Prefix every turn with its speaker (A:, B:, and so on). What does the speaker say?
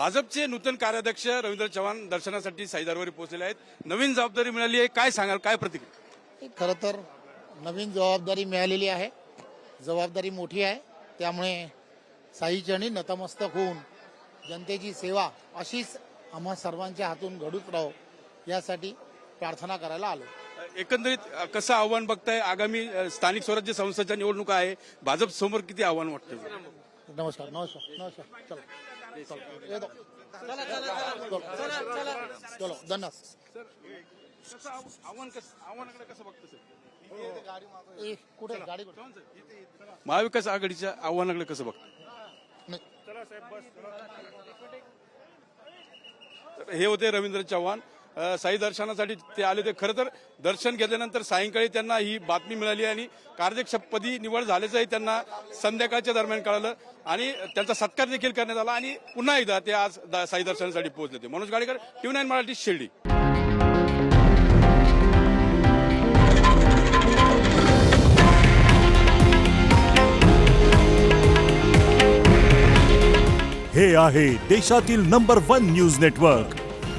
A: भाजपचे नूतन कार्याध्यक्ष रवींद्र चव्हाण दर्शनासाठी साई दरबारी पोहोचलेले आहेत. नवीन जबाबदारी मिळाली आहे. काय सांगाल? काय प्रतिक्रिया?
B: खरं तर नवीन जबाबदारी मिळालेली आहे. जबाबदारी मोठी आहे. त्यामुळे साईचरणी नतमस्तक होऊन जनतेची सेवा अशीच आम्हा सर्वांच्या हातून घडूच राहो यासाठी प्रार्थना करायला आलो.
A: एकंदरीत कसं आव्हान बघताय? आगामी स्थानिक स्वराज्य संस्थांच्या निवडणुका आहे. भाजप समोर किती आव्हान वाटतं
B: नमस्कार नमस्कार नमस्कार. चलो. चलो येतो चलो चलो धन्यवाद
A: आव्हान कसं आव्हानाकडे कसं बघतं सर
B: ए, कुठे गाडी कुठे
A: महाविकास आघाडीच्या आव्हानाकडे कसं बघतं
B: नाही.
A: तर हे होते रवींद्र चव्हाण साई दर्शनासाठी ते आले ते खरं तर दर्शन घेतल्यानंतर सायंकाळी त्यांना ही बातमी मिळाली आणि कार्यक्षपदी निवड झाल्याचंही त्यांना संध्याकाळच्या दरम्यान कळालं आणि त्यांचा सत्कार देखील करण्यात आला आणि पुन्हा एकदा ते आज साई दर्शनासाठी पोहोचले होते. Manoj Gadekar TV nine Marathi Shirdi.
C: हे आहे देशातील नंबर वन न्यूज नेटवर्क